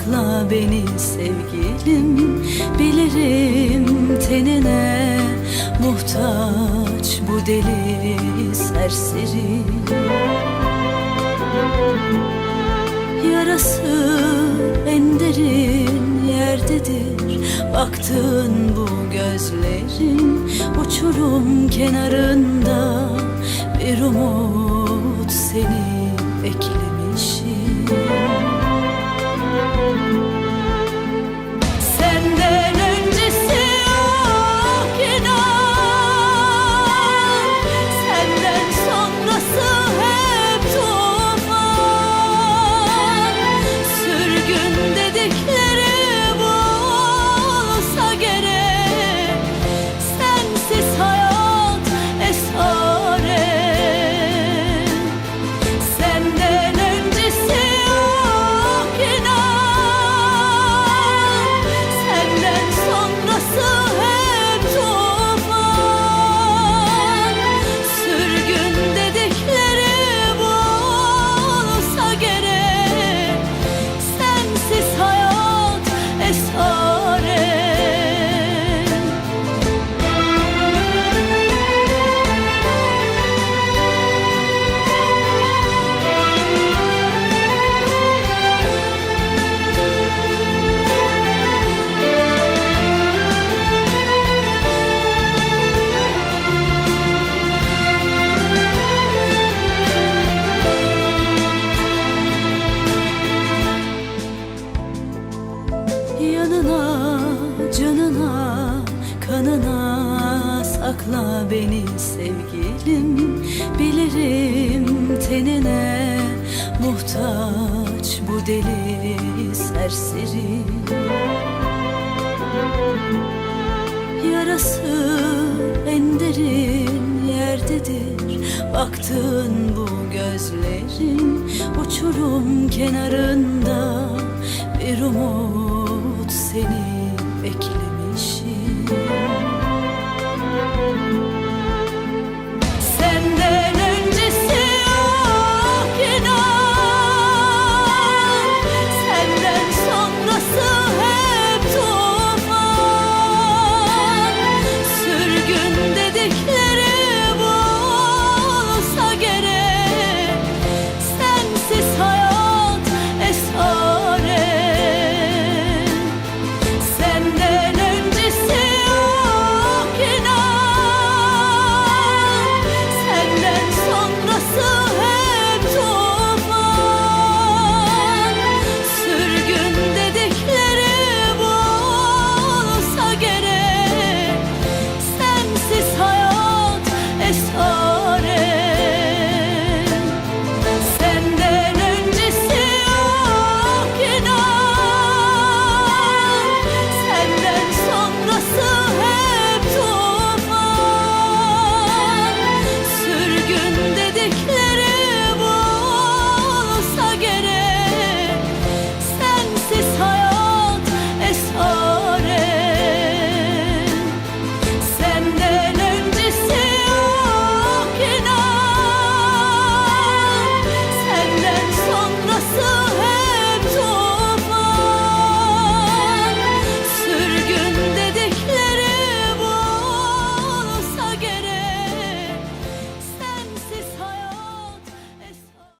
Sakla beni sevgilim. Bilirim tenine muhtaç bu deli serseri. Yarası en derin yerdedir. Baktığın bu gözlerin Uçurum kenarında Bir umut seni beklemişim sakla beni sevgilim. Bilirim tenine muhtaç bu deli serseri. Yarası en derin yerdedir. Baktığın bu gözlerin Uçurum kenarında bir umut seni beklemişim